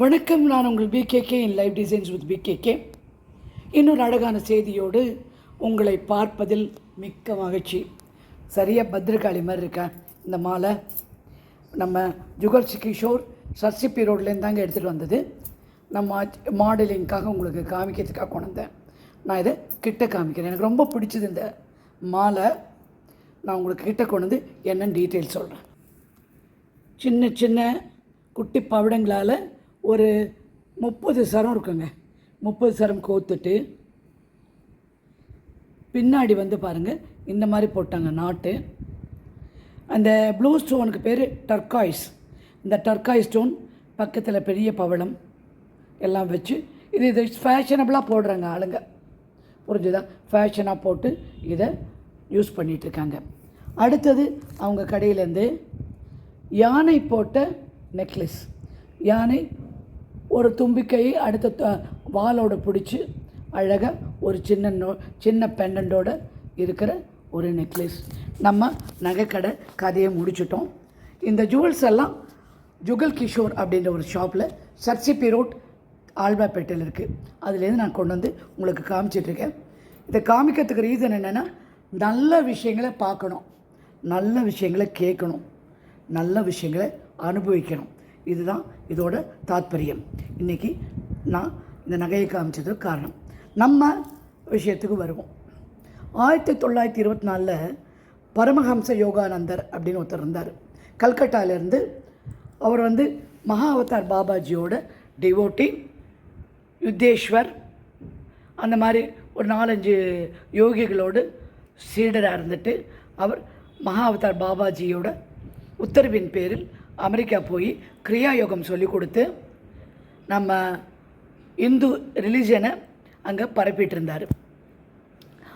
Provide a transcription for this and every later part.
வணக்கம் நான் உங்கள் பிகேகே இன் லைவ் டிசைன்ஸ் வித் பிகேகே இன்னொரு அழகான செய்தியோடு உங்களை பார்ப்பதில் மிக்க மகிழ்ச்சி. சரியாக பத்ரகாளி மாதிரி இருக்கேன் இந்த மாலை. நம்ம ஜுகல் கிஷோர் சர்சிப்பி ரோட்லேருந்து தாங்க எடுத்துகிட்டு வந்தது. நம்ம மாடலிங்காக உங்களுக்கு காமிக்கிறதுக்காக கொண்டு வந்தேன். நான் இதை கிட்ட காமிக்கிறேன். எனக்கு ரொம்ப பிடிச்சது இந்த மாலை. நான் உங்களுக்கு கிட்ட கொண்டு வந்து என்னென்னு டீட்டெயில் சொல்கிறேன் சின்ன சின்ன குட்டி பவிடங்களால் ஒரு முப்பது சரம் இருக்குங்க. முப்பது சரம் கோத்துட்டு பின்னாடி வந்து பாருங்கள் இந்த மாதிரி போட்டாங்க நாட்டு. அந்த ப்ளூ ஸ்டோனுக்கு பேர் டர்காய்ஸ். இந்த டர்காய் ஸ்டோன் பக்கத்தில் பெரிய பவளம் எல்லாம் வச்சு இது இது ஃபேஷனபிளாக போடுறாங்க ஆளுங்க. புரிஞ்சுதா? ஃபேஷனாக போட்டு இதை யூஸ் பண்ணிகிட்ருக்காங்க அடுத்தது அவங்க கடையிலேருந்து யானை போட்ட நெக்லஸ் யானை ஒரு தும்பிக்கையை அடுத்த த- வாலோட பிடிச்சி அழகாக ஒரு சின்ன நோ சின்ன பெண்டண்டோட இருக்கிற ஒரு நெக்லஸ் நம்ம நகைக்கடை கதையை முடிச்சிட்டோம். இந்த ஜுவல்ஸ் எல்லாம் ஜுகல் கிஷோர் அப்படின்ற ஒரு ஷாப்பில் சர்சிபி ரோட் ஆல்பாப்பேட்டையில் இருக்குது அதுலேருந்து நான் கொண்டு வந்து உங்களுக்கு காமிச்சிட்ருக்கேன் இதை காமிக்கிறதுக்கு ரீசன் என்னென்னா நல்ல விஷயங்களை பார்க்கணும். நல்ல விஷயங்களை கேட்கணும். நல்ல விஷயங்களை அனுபவிக்கணும். இதுதான் இதோட தாத்பரியம். இன்றைக்கி நான் இந்த நகையை காமிச்சதுக்கு காரணம். நம்ம விஷயத்துக்கு வருவோம். ஆயிரத்தி தொள்ளாயிரத்தி இருபத்தி நாலில் பரமஹம்ச யோகானந்தர் அப்படின்னு ஒருத்தர் இருந்தார். கல்கட்டாலேருந்து அவர் வந்து மகா அவதார் பாபாஜியோட டிவோட்டி யுத்தேஸ்வர் அந்த மாதிரி ஒரு நாலஞ்சு யோகிகளோடு சீடராக இருந்துட்டு அவர் மகா அவதார் பாபாஜியோட உத்தரவின் பேரில் அமெரிக்கா போய் கிரியா யோகம் சொல்லி கொடுத்து நம்ம இந்து ரிலீஜனை அங்கே பரப்பிட்டு இருந்தார்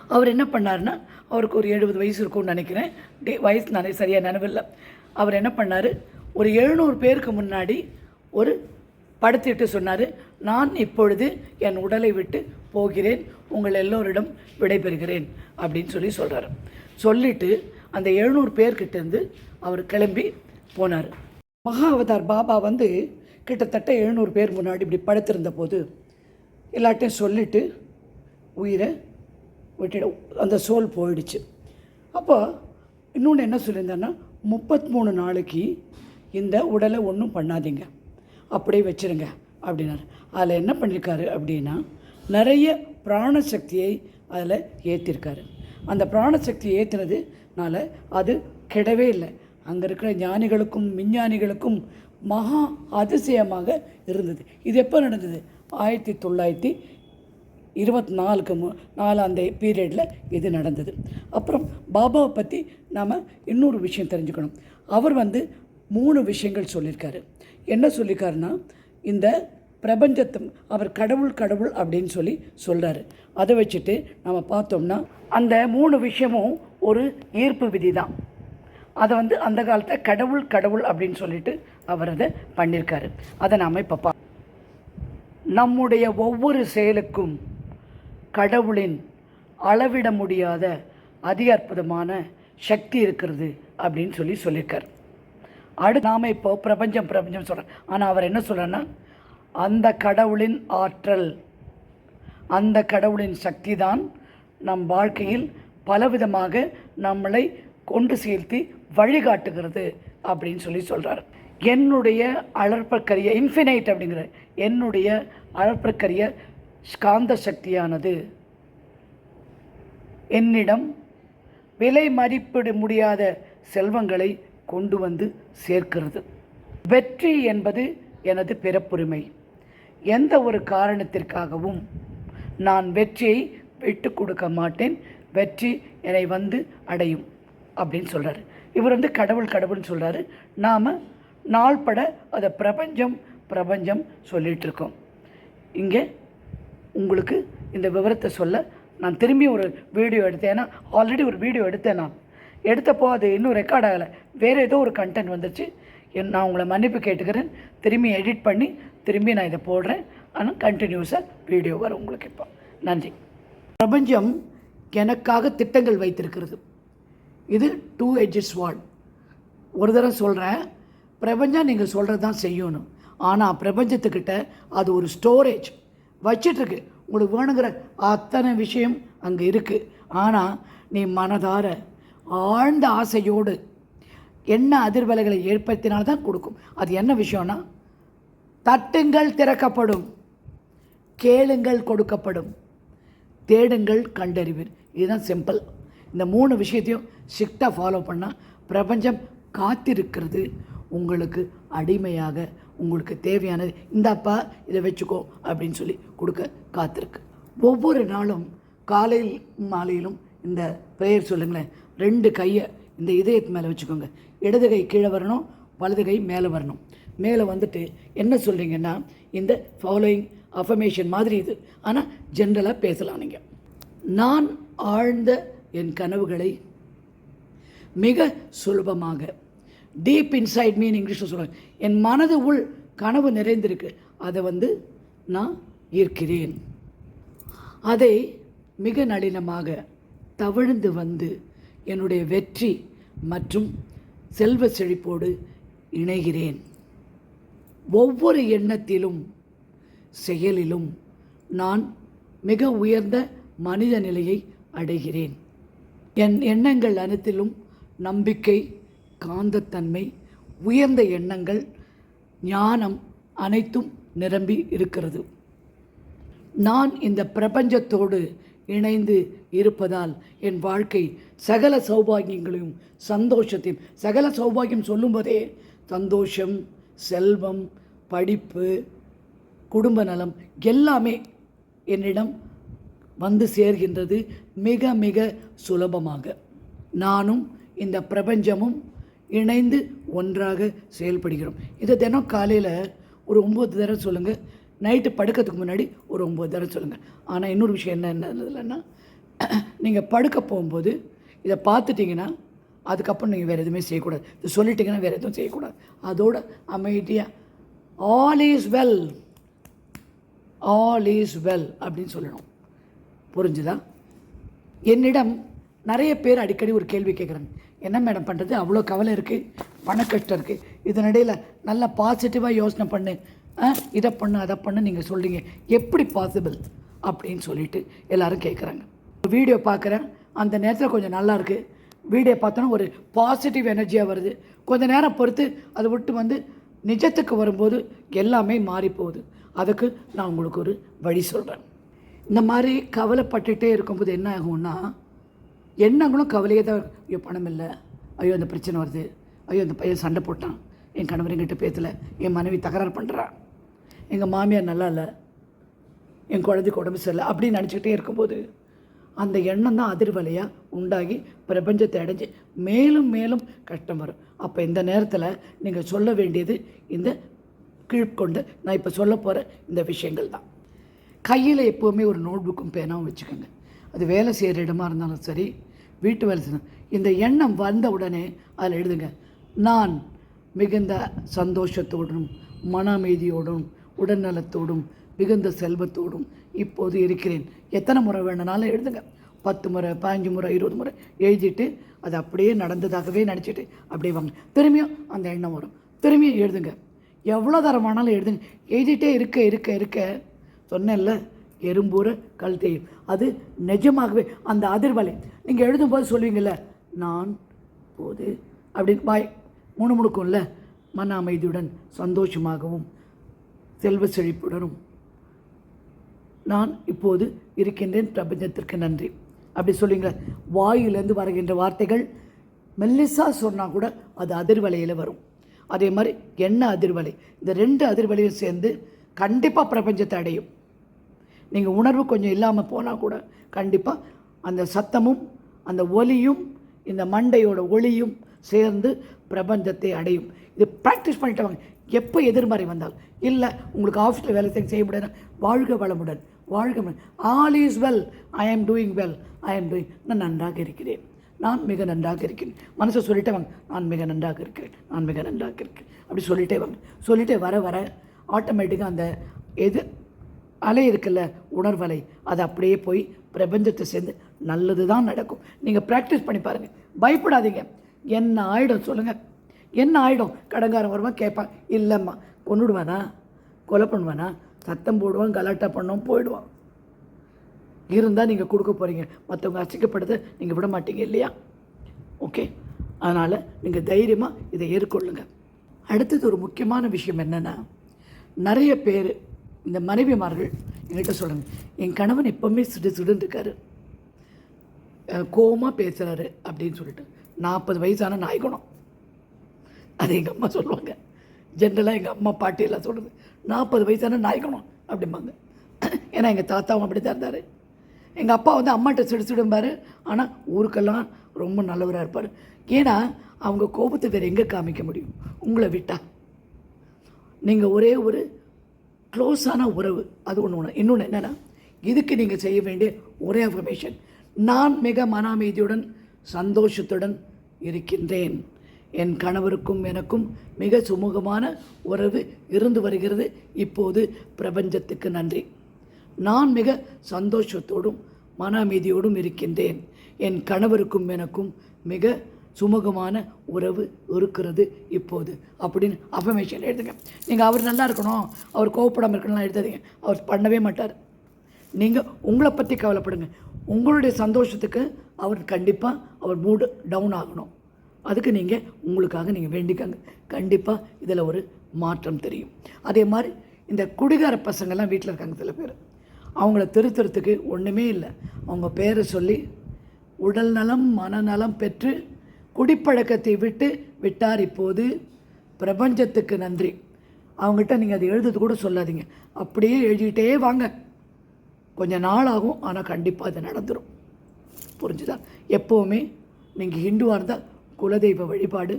அவர் என்ன பண்ணாருன்னா அவருக்கு ஒரு எழுபது வயசு இருக்கும்னு நினைக்கிறேன். டே வயசு நான் சரியாக நினைவில்லை. அவர் என்ன பண்ணார் ஒரு எழுநூறு பேருக்கு முன்னாடி ஒரு படுத்திட்டு சொன்னார் நான் இப்பொழுது என் உடலை விட்டு போகிறேன். உங்கள் எல்லோரிடம் விடைபெறுகிறேன். அப்படின்னு சொல்லி சொல்கிறார் சொல்லிவிட்டு அந்த எழுநூறு பேர்கிட்டேருந்து அவர் கிளம்பி போனார். மகா அவதார் பாபா வந்து கிட்டத்தட்ட எழுநூறு பேர் முன்னாடி இப்படி படுத்திருந்த போது எல்லாட்டையும் சொல்லிட்டு உயிரை விட்டுட அந்த சோல் போயிடுச்சு. அப்போ இன்னொன்று என்ன சொல்லியிருந்தேன்னா முப்பத்தி மூணு நாளைக்கு இந்த உடலை ஒன்றும் பண்ணாதீங்க. அப்படியே வச்சிருங்க அப்படின்னாரு. அதில் என்ன பண்ணியிருக்காரு அப்படின்னா நிறைய பிராணசக்தியை அதில் ஏற்றிருக்காரு அந்த பிராணசக்தியை ஏற்றினதுனால அது கெடவே இல்லை. அங்கே இருக்கிற ஞானிகளுக்கும் விஞ்ஞானிகளுக்கும் மகா அதிசயமாக இருந்தது. இது எப்போ நடந்தது? ஆயிரத்தி தொள்ளாயிரத்தி இருபத்தி நாலுக்கு மு நாலாந்த பீரியடில் இது நடந்தது. அப்புறம் பாபாவை பற்றி நாம் இன்னொரு விஷயம் தெரிஞ்சுக்கணும். அவர் வந்து மூணு விஷயங்கள் சொல்லியிருக்காரு. என்ன சொல்லியிருக்காருன்னா இந்த பிரபஞ்சத்தை அவர் கடவுள் கடவுள் அப்படின்னு சொல்லி சொல்கிறாரு அதை வச்சுட்டு நம்ம பார்த்தோம்னா அந்த மூணு விஷயமும் ஒரு ஈர்ப்பு விதி தான் அதை வந்து அந்த காலத்தை கடவுள் கடவுள் அப்படின்னு சொல்லிட்டு அவர் அதை பண்ணியிருக்காரு அதை நாம் இப்போ பா நம்முடைய ஒவ்வொரு செயலுக்கும் கடவுளின் அளவிட முடியாத அதி அற்புதமான சக்தி இருக்கிறது அப்படின்னு சொல்லி சொல்லியிருக்கார் அடு நாம் இப்போ பிரபஞ்சம் பிரபஞ்சம் சொல்கிறோம் ஆனால் அவர் என்ன சொல்கிறேன்னா அந்த கடவுளின் ஆற்றல் அந்த கடவுளின் சக்தி தான் நம் வாழ்க்கையில் பலவிதமாக நம்மளை கொண்டு சேர்த்து வழிகாட்டுகிறது அப்படின்னு சொல்லி சொல்கிறார் என்னுடைய அழற்பக்கரிய இன்ஃபினைட் அப்படிங்கிற என்னுடைய அழற்பக்கரிய காந்த சக்தியானது என்னிடம் விலை மதிப்பிட முடியாத செல்வங்களை கொண்டு வந்து சேர்க்கிறது. வெற்றி என்பது எனது பிறப்புரிமை. எந்த ஒரு காரணத்திற்காகவும் நான் வெற்றியை விட்டு கொடுக்க மாட்டேன். வெற்றி என்னை வந்து அடையும். அப்படின்னு சொல்கிறாரு இவர் வந்து கடவுள் கடவுள்னு சொல்கிறாரு நாம் நாள்பட அதை பிரபஞ்சம் பிரபஞ்சம் சொல்லிகிட்ருக்கோம் இங்கே உங்களுக்கு இந்த விவரத்தை சொல்ல நான் திரும்பி ஒரு வீடியோ எடுத்தேன். ஏன்னா ஆல்ரெடி ஒரு வீடியோ எடுத்தேன் நான். எடுத்தப்போ அது இன்னும் ரெக்கார்ட் ஆகலை. வேறு ஏதோ ஒரு கண்டென்ட் வந்துச்சு என் நான் உங்களை மன்னிப்பு கேட்டுக்கிறேன். திரும்பி எடிட் பண்ணி திரும்பி நான் இதை போடுறேன். ஆனால் கண்டினியூஸாக வீடியோ வரும் உங்களுக்கு இப்போ. நன்றி. பிரபஞ்சம் எனக்காக திட்டங்கள் வைத்திருக்கிறது. இது டூ எட்ஜஸ் வார்ட் ஒரு தடவை சொல்கிறேன் பிரபஞ்சம் நீங்கள் சொல்கிறது தான் செய்யணும். ஆனால் பிரபஞ்சத்துக்கிட்ட அது ஒரு ஸ்டோரேஜ் வச்சிட்ருக்கு. உங்களுக்கு வேணுங்கிற அத்தனை விஷயம் அங்கே இருக்குது ஆனால் நீ மனதார ஆழ்ந்த ஆசையோடு என்ன அதிர்வலைகளை ஏற்படுத்தினால்தான் கொடுக்கும். அது என்ன விஷயம்னா தட்டுங்கள் திறக்கப்படும். கேளுங்கள் கொடுக்கப்படும். தேடுங்கள் கண்டறிவீர். இதுதான் சிம்பிள் இந்த மூணு விஷயத்தையும் ஸ்ட்ரிக்டாக ஃபாலோ பண்ணால் பிரபஞ்சம் காத்திருக்கிறது. உங்களுக்கு அடிமையாக உங்களுக்கு தேவையானது இந்தாப்பா இதை வச்சுக்கோ அப்படின்னு சொல்லி கொடுக்க காத்திருக்கு. ஒவ்வொரு நாளும் காலையில் மாலையிலும் இந்த ப்ரேயர் சொல்லுங்களேன். ரெண்டு கையை இந்த இதயத்து மேலே வச்சுக்கோங்க. இடது கை கீழே வரணும் வலது கை மேலே வரணும். மேலே வந்துட்டு என்ன சொல்கிறீங்கன்னா இந்த ஃபாலோயிங் அஃபர்மேஷன் மாதிரி இது. ஆனால் ஜென்ரலாக பேசலாம் நீங்கள் நான் ஆழ்ந்த என் கனவுகளை மிக சுலபமாக டீப் இன்சைட் மீன் இங்கிலீஷில் சொல்லுவாங்க என் மனது உள் கனவு நிறைந்திருக்கு. அதை வந்து நான் ஈர்க்கிறேன். அதை மிக நளினமாக தவழ்ந்து வந்து என்னுடைய வெற்றி மற்றும் செல்வ செழிப்போடு இணைகிறேன். ஒவ்வொரு எண்ணத்திலும் செயலிலும் நான் மிக உயர்ந்த மனித நிலையை அடைகிறேன். என் எண்ணங்கள் அனைத்திலும் நம்பிக்கை காந்தத்தன்மை உயர்ந்த எண்ணங்கள் ஞானம் அனைத்தும் நிரம்பி இருக்கிறது. நான் இந்த பிரபஞ்சத்தோடு இணைந்து இருப்பதால் என் வாழ்க்கை சகல சௌபாகியங்களையும் சந்தோஷத்தையும் சகல சௌபாகியம் சொல்லும்போதே சந்தோஷம் செல்வம் படிப்பு குடும்ப நலம் எல்லாமே என்னிடம் வந்து சேர்கின்றது மிக மிக சுலபமாக. நானும் இந்த பிரபஞ்சமும் இணைந்து ஒன்றாக செயல்படுகிறோம். இதை தினம் காலையில் ஒரு ஒம்பது தடவை சொல்லுங்கள் நைட்டு படுக்கிறதுக்கு முன்னாடி ஒரு ஒம்பது தடவை சொல்லுங்கள் ஆனால் இன்னொரு விஷயம் என்ன என்னதுலன்னா நீங்கள் படுக்க போகும்போது இதை பார்த்துட்டிங்கன்னா அதுக்கப்புறம் நீங்கள் வேறு எதுவுமே செய்யக்கூடாது. இது சொல்லிட்டிங்கன்னா வேறு எதுவும் செய்யக்கூடாது. அதோட அமைதியாக all is well all is well அப்படின்னு சொல்லணும். புரிஞ்சுதா? என்னிடம் நிறைய பேர் அடிக்கடி ஒரு கேள்வி கேட்குறாங்க. என்ன மேடம் பண்ணுறது அவ்வளோ கவலை இருக்குது பணக்கஷ்டம் இருக்குது இதனிடையில் நல்லா பாசிட்டிவாக யோசனை பண்ணு. ஆ, இதை பண்ணு அதை பண்ணு நீங்கள் சொல்கிறீங்க எப்படி பாசிபிள் அப்படின்னு சொல்லிட்டு எல்லோரும் கேட்குறாங்க. வீடியோ பார்க்குறேன். அந்த நேரத்தில் கொஞ்சம் நல்லாயிருக்கு வீடியோ பார்த்தோன்னா ஒரு பாசிட்டிவ் எனர்ஜியாக வருது. கொஞ்ச நேரம் பொறுத்து அதை விட்டு வந்து நிஜத்துக்கு வரும்போது எல்லாமே மாறி போகுது அதுக்கு நான் உங்களுக்கு ஒரு வழி சொல்கிறேன் இந்த மாதிரி கவலைப்பட்டுகிட்டே இருக்கும்போது என்ன ஆகும்னா எண்ணங்களும் கவலையே தான் ஐயோ பணம் இல்லை. ஐயோ இந்த பிரச்சனை வருது. ஐயோ இந்த பையன் சண்டை போட்டான். என் கணவர் என்கிட்ட பேசலை. என் மனைவி தகராறு பண்ணுறான் எங்கள் மாமியார் நல்லா இல்லை. என் குழந்தைக்கு உடம்பு சரியில்லை. அப்படின்னு நினச்சிக்கிட்டே இருக்கும்போது அந்த எண்ணம் தான் அதிர்வலையாக உண்டாகி பிரபஞ்சத்தை அடைஞ்சு மேலும் மேலும் கஷ்டம் வரும். அப்போ இந்த நேரத்தில் நீங்கள் சொல்ல வேண்டியது இந்த கீழ்கொண்டு நான் இப்போ சொல்ல போகிற இந்த விஷயங்கள் தான். கையில் எப்போவுமே ஒரு நோட் புக்கும் பேனாவும் வச்சுக்கோங்க. அது வேலை செய்கிற இடமா இருந்தாலும் சரி வீட்டு வேலை செய்யணும் இந்த எண்ணம் வந்த உடனே அதில் எழுதுங்க. நான் மிகுந்த சந்தோஷத்தோடும் மன அமைதியோடும் உடல்நலத்தோடும் மிகுந்த செல்வத்தோடும் இப்போது இருக்கிறேன். எத்தனை முறை வேணுனாலும் எழுதுங்க. பத்து முறை பாஞ்சு முறை இருபது முறை எழுதிட்டு அது அப்படியே நடந்ததாகவே நினச்சிட்டு அப்படியே வாங்க. திரும்பியும் அந்த எண்ணம் வரும். திரும்பியும் எழுதுங்க. எவ்வளோ தரமானாலும் எழுதுங்க. எழுதிட்டே இருக்க இருக்க இருக்க சொன்னேன்ல எறும்பூர கல் தேயும் அது நிஜமாகவே அந்த அதிர்வலை. நீங்கள் எழுதும்போது சொல்லுவீங்கள்ல நான் போது அப்படின்னு வாய் முணுமுணுக்கும்ல மன அமைதியுடன் சந்தோஷமாகவும் செல்வ செழிப்புடனும். நான் இப்போது இருக்கின்றேன் பிரபஞ்சத்திற்கு நன்றி. அப்படி சொல்லுவீங்களா வாயிலிருந்து வருகின்ற வார்த்தைகள் மெல்லிசா சொன்னால் கூட அது அதிர்வலையில் வரும். அதே மாதிரி என்ன அதிர்வலை. இந்த ரெண்டு அதிர்வலையும் சேர்ந்து கண்டிப்பாக பிரபஞ்சத்தை அடையும். நீங்கள் உணர்வு கொஞ்சம் இல்லாமல் போனால் கூட கண்டிப்பாக அந்த சத்தமும் அந்த ஒலியும் இந்த மண்டையோட ஒளியும் சேர்ந்து பிரபஞ்சத்தை அடையும். இது ப்ராக்டிஸ் பண்ணிட்டு வாங்க. எப்போ எதிர்மறை வந்தால் இல்லை உங்களுக்கு ஆஃபீஸில் வேலை செய்ய செய்ய முடியாது வாழ்க வளமுடன். வாழ்க ஆல் இஸ் வெல் ஐ ஆம் டூயிங் வெல் ஐ ஆம் டூயிங் நான் நன்றாக இருக்கிறேன். நான் மிக நன்றாக இருக்கிறேன். மனசை சொல்லிட்டே வாங்க. நான் மிக நன்றாக இருக்கிறேன். நான் மிக நன்றாக இருக்கிறேன். அப்படி சொல்லிட்டே வாங்க. சொல்லிட்டே வர வர ஆட்டோமேட்டிக்காக அந்த எது அலை இருக்குல்ல உணர்வலை அது அப்படியே போய் பிரபஞ்சத்தை சேர்ந்து நல்லது தான் நடக்கும். நீங்கள் ப்ராக்டிஸ் பண்ணி பாருங்கள் பயப்படாதீங்க. என்ன ஆயிடும் சொல்லுங்கள் என்ன ஆயிடும்? கடங்காரன் வருமா கேட்பான். இல்லைம்மா. கொண்டுடுவானா கொலை பண்ணுவானா? சத்தம் போடுவான் கலாட்டா பண்ணுவோம் போயிடுவான். இருந்தால் நீங்கள் கொடுக்க போகிறீங்க மற்றவங்க அசிக்கப்படுது நீங்கள் விட மாட்டீங்க இல்லையா? ஓகே அதனால் நீங்கள் தைரியமாக இதை ஏற்கொள்ளுங்க அடுத்தது ஒரு முக்கியமான விஷயம் என்னென்னா நிறைய பேர் இந்த மனைவிமார்கள் என்கிட்ட சொல்லுங்க. என் கணவன் எப்போவுமே சிடு சிடுன்னு இருக்காரு. கோபமாக பேசுகிறாரு அப்படின்னு சொல்லிட்டு. நாற்பது வயசான நாய்குணம் அது எங்கள் அம்மா சொல்லுவாங்க. ஜென்ரலாக எங்கள் அம்மா பாட்டியெல்லாம் சொல்கிறது நாற்பது வயசான நாய்க்கணும் அப்படிம்பாங்க. ஏன்னா எங்கள் தாத்தாவும் அப்படி தான் இருந்தார். எங்கள் அப்பா வந்து அம்மாட்ட சிடு சிடும்பார். ஆனால் ஊருக்கெல்லாம் ரொம்ப நல்லவராக இருப்பார். ஏன்னா அவங்க கோபத்தை வேறு எங்கே காமிக்க முடியும்? உங்களை விட்டா. நீங்கள் ஒரே ஒரு க்ளோஸான உறவு. அது ஒன்று ஒன்று இன்னொன்று என்னென்னா இதுக்கு நீங்கள் செய்ய வேண்டிய ஒரே அஃபர்மேஷன் நான் மிக மன அமைதியுடன் சந்தோஷத்துடன் இருக்கின்றேன். என் கணவருக்கும் எனக்கும் மிக சுமூகமான உறவு இருந்து வருகிறது. இப்போது பிரபஞ்சத்துக்கு நன்றி. நான் மிக சந்தோஷத்தோடும் மன அமைதியோடும் இருக்கின்றேன். என் கணவருக்கும் எனக்கும் மிக சுமூகமான உறவு இருக்கிறது இப்போது. அப்படின்னு அஃபர்மேஷன் எழுதுங்க. நீங்கள் அவர் நல்லா இருக்கணும். அவர் கோவப்படாமல் இருக்கணும்லாம் எழுதாதீங்க. அவர் பண்ணவே மாட்டார். நீங்கள் உங்களை பற்றி கவலைப்படுங்க. உங்களுடைய சந்தோஷத்துக்கு அவர் கண்டிப்பாக அவர் மூடு டவுன் ஆகணும். அதுக்கு நீங்கள் உங்களுக்காக நீங்கள் வேண்டிக்கங்க. கண்டிப்பாக இதில் ஒரு மாற்றம் தெரியும். அதே மாதிரி இந்த குடிகார பசங்கள்லாம் வீட்டில் இருக்காங்க சில பேர். அவங்கள திருத்துறதுக்கு ஒன்றுமே இல்லை. அவங்க பேரை சொல்லி உடல் நலம் மனநலம் பெற்று குடிப்பழக்கத்தை விட்டு விட்டார் இப்போது. பிரபஞ்சத்துக்கு நன்றி. அவங்ககிட்ட நீங்கள் அதை எழுதுறது கூட சொல்லாதீங்க. அப்படியே எழுதிக்கிட்டே வாங்க. கொஞ்சம் நாள் ஆகும் ஆனால் கண்டிப்பாக அது நடந்துடும் புரிஞ்சுதா? எப்போவுமே நீங்கள் ஹிந்துவாக இருந்தால் குலதெய்வ வழிபாடு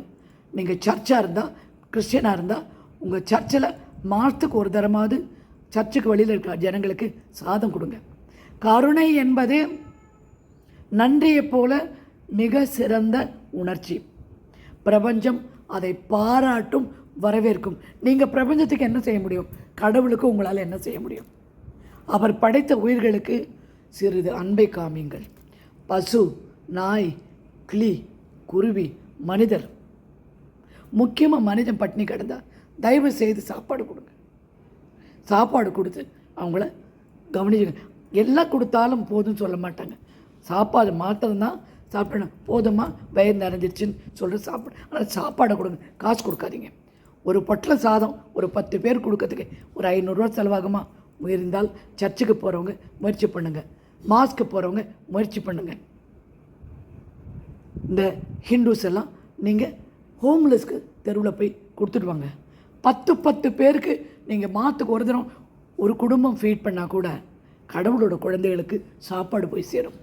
நீங்கள் சர்ச்சாக இருந்தால் கிறிஸ்டியனாக இருந்தால் உங்கள் சர்ச்சில் மாதத்துக்கு ஒரு தரமாவது சர்ச்சுக்கு வழியில் இருக்க ஜனங்களுக்கு சாதம் கொடுங்க. கருணை என்பது நன்றியை போல மிக சிறந்த உணர்ச்சி. பிரபஞ்சம் அதை பாராட்டும் வரவேற்கும். நீங்கள் பிரபஞ்சத்துக்கு என்ன செய்ய முடியும்? கடவுளுக்கு உங்களால் என்ன செய்ய முடியும்? அவர் படைத்த உயிர்களுக்கு சிறிது அன்பை காமியுங்கள். பசு நாய் கிளி குருவி மனிதர். முக்கியமாக மனிதன் பட்டினி கிடந்தால் தயவு செய்து சாப்பாடு கொடுங்க. சாப்பாடு கொடுத்து அவங்கள கவனிச்சுங்க. எல்லாம் கொடுத்தாலும் போதும்னு சொல்ல மாட்டாங்க. சாப்பாடு மாத்திரம்தான் சாப்பிடணும். போதுமா? வயிறு நிறைஞ்சிருச்சுன்னு சொல்லிட்டு சாப்பிட. ஆனால் சாப்பாடை கொடுங்க. காசு கொடுக்காதீங்க. ஒரு பொட்டலை சாதம் ஒரு பத்து பேர் கொடுக்கறதுக்கு ஒரு ஐநூறுரூவா செலவாகுமா? இருந்தால் சர்ச்சுக்கு போகிறவங்க முயற்சி பண்ணுங்கள் மாஸ்க்கு போகிறவங்க முயற்சி பண்ணுங்கள் இந்த ஹிந்துஸ் எல்லாம் நீங்கள் ஹோம்லெஸ்க்கு தெருவில் போய் கொடுத்துட்டு வாங்க. பத்து பத்து பேருக்கு நீங்கள் மாற்றுக்கு ஒரு தினம் ஒரு குடும்பம் ஃபீட் பண்ணால் கூட கடவுளோட குழந்தைகளுக்கு சாப்பாடு போய் சேரும்.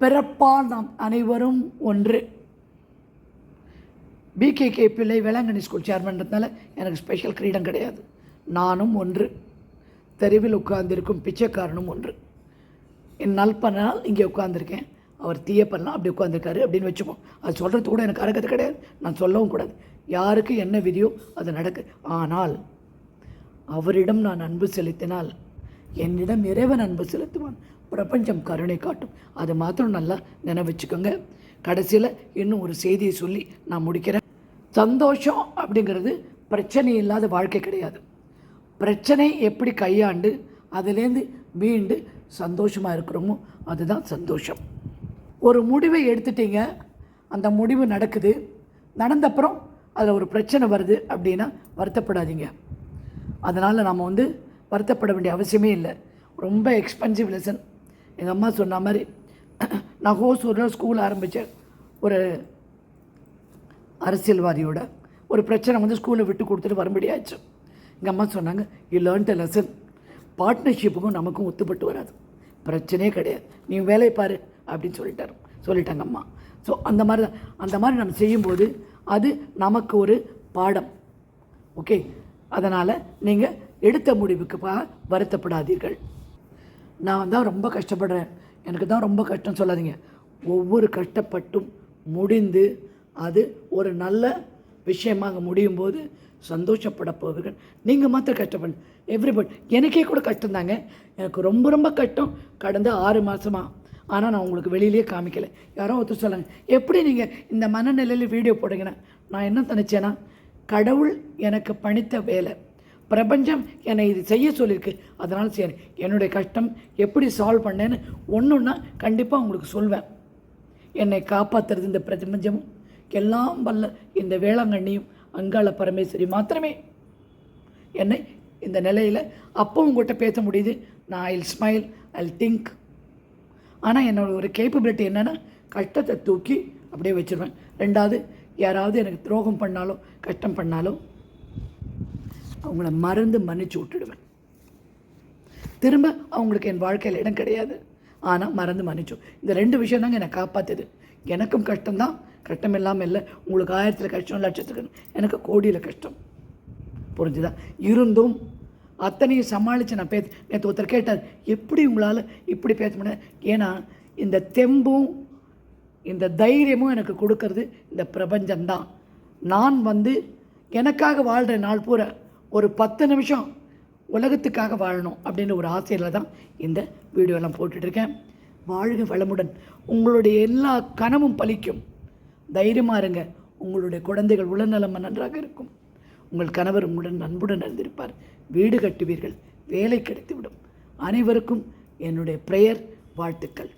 பிறப்பால் நாம் அனைவரும் ஒன்று. பிகேகே பிள்ளை வேளாங்கண்ணி ஸ்கூல் சேர்மன்றதுனால எனக்கு ஸ்பெஷல் கிரீடம் கிடையாது. நானும் ஒன்று. தெருவில் உட்கார்ந்திருக்கும் பிச்சைக்காரனும் ஒன்று. என் நல்பனால் இங்கே உட்காந்துருக்கேன் அவர் தீயப்பெல்லாம் அப்படி உட்காந்துருக்காரு அப்படின்னு வச்சுப்போம் அது சொல்கிறது கூட எனக்கு அறக்கிறது கிடையாது. நான் சொல்லவும் கூடாது. யாருக்கு என்ன விதியோ அது நடக்கு. ஆனால் அவரிடம் நான் அன்பு செலுத்தினால் என்னிடம் இறைவன் அன்பு செலுத்துவான். பிரபஞ்சம் கருணை காட்டும். அது மாத்திரம் நல்லா நினைவச்சுக்கோங்க கடைசியில் இன்னும் ஒரு செய்தியை சொல்லி நான் முடிக்கிறேன். சந்தோஷம் அப்படிங்கிறது பிரச்சனை இல்லாத வாழ்க்கை கிடையாது. பிரச்சனை எப்படி கையாண்டு அதுலேருந்து மீண்டு சந்தோஷமாக இருக்கிறோமோ அதுதான் சந்தோஷம். ஒரு முடிவை எடுத்துட்டீங்க. அந்த முடிவு நடக்குது. நடந்தப்புறம் அதில் ஒரு பிரச்சனை வருது அப்படின்னா வருத்தப்படாதீங்க. அதனால் நம்ம வந்து வருத்தப்பட வேண்டிய அவசியமே இல்லை. ரொம்ப எக்ஸ்பென்சிவ் லெசன் எங்கள் அம்மா சொன்ன மாதிரி நான் ஹோசூரில் ஸ்கூல் ஆரம்பித்தேன் ஒரு அரசியல்வாதியோட ஒரு பிரச்சனை வந்து ஸ்கூலை விட்டு கொடுத்துட்டு வரும்படியாச்சு எங்கள் அம்மா சொன்னாங்க யூ லேர்ன் த லெசன் பார்ட்னர்ஷிப்புக்கும் நமக்கும் ஒத்துப்பட்டு வராது. பிரச்சனையே கிடையாது. நீ வேலையை பாரு அப்படின்னு சொல்லிட்டார். சொல்லிட்டாங்க அம்மா. ஸோ அந்த மாதிரி தான். அந்த மாதிரி நம்ம செய்யும்போது அது நமக்கு ஒரு பாடம். ஓகே அதனால் நீங்கள் எடுத்த முடிவுக்கு பா வருத்தப்படாதீர்கள். நான் தான் ரொம்ப கஷ்டப்படுறேன். எனக்கு தான் ரொம்ப கஷ்டம் சொல்லாதீங்க. ஒவ்வொரு கஷ்டப்பட்டும் முடிந்து அது ஒரு நல்ல விஷயமாக முடியும் போது சந்தோஷப்பட போவீர்கள். நீங்கள் மாத்திரம் கஷ்டப்படு எவ்ரிபடி எனக்கே கூட கஷ்டம் தாங்க எனக்கு ரொம்ப ரொம்ப கஷ்டம் கடந்த ஆறு மாதமாக ஆனால் நான் உங்களுக்கு வெளியிலேயே காமிக்கலை. யாரோ ஒருத்தர் சொல்லாங்க எப்படி நீங்கள் இந்த மனநிலையில் வீடியோ போடுங்கன்னா நான் என்ன நினச்சேன்னா கடவுள் எனக்கு பணித்த வேலை. பிரபஞ்சம் என்னை இது செய்ய சொல்லியிருக்கு அதனால் சரி என்னுடைய கஷ்டம் எப்படி சால்வ் பண்ணேன்னு ஒன்று ஒன்றா கண்டிப்பாக உங்களுக்கு சொல்வேன். என்னை காப்பாற்றுறது இந்த பிரபஞ்சமும் எல்லாம் வல்ல இந்த வேளாங்கண்ணியும் அங்காள பரமேஸ்வரி மாத்திரமே. என்னை இந்த நிலையில் அப்போ உங்கள்கிட்ட பேச முடியுது. நான் ஐல் ஸ்மைல் ஐல் திங்க் ஆனால் என்னோட ஒரு கேப்பபிலிட்டி என்னென்னா கஷ்டத்தை தூக்கி அப்படியே வச்சுருவேன். ரெண்டாவது யாராவது எனக்கு துரோகம் பண்ணாலோ கஷ்டம் பண்ணாலோ அவங்கள மறந்து மன்னிச்சு விட்டுடுவேன். திரும்ப அவங்களுக்கு என் வாழ்க்கையில் இடம் கிடையாது. ஆனால் மறந்து மன்னிச்சோம் இந்த ரெண்டு விஷயம் தாங்க என்னை காப்பாற்றுது எனக்கும் கஷ்டம்தான். கஷ்டம் இல்லாமல் இல்லை. உங்களுக்கு ஆயிரத்தில் கஷ்டம் லட்சத்துக்கு எனக்கு கோடியில் கஷ்டம். புரிஞ்சுதா? இருந்தும் அத்தனையும் சமாளித்து நான் பேச நேற்று ஒருத்தர் கேட்டார் எப்படி உங்களால் இப்படி பேச முடியாது ஏன்னா இந்த தெம்பும் இந்த தைரியமும் எனக்கு கொடுக்கறது இந்த பிரபஞ்சம்தான். நான் வந்து எனக்காக வாழ்கிற நாள் பூரா ஒரு பத்து நிமிஷம் உலகத்துக்காக வாழணும் அப்படின்ற ஒரு ஆசையில் தான் இந்த வீடியோலாம் போட்டுட்ருக்கேன். வாழ்க வளமுடன். உங்களுடைய எல்லா கனவும் பலிக்கும். தைரியமாக இருங்க. உங்களுடைய குழந்தைகள் உடல்நலம் நன்றாக இருக்கும். உங்கள் கணவர் உங்களுடன் அன்புடன் இருந்திருப்பார். வீடு கட்டுவீர்கள். வேலை கிடைத்துவிடும். அனைவருக்கும் என்னுடைய ப்ரேயர் வாழ்த்துக்கள்.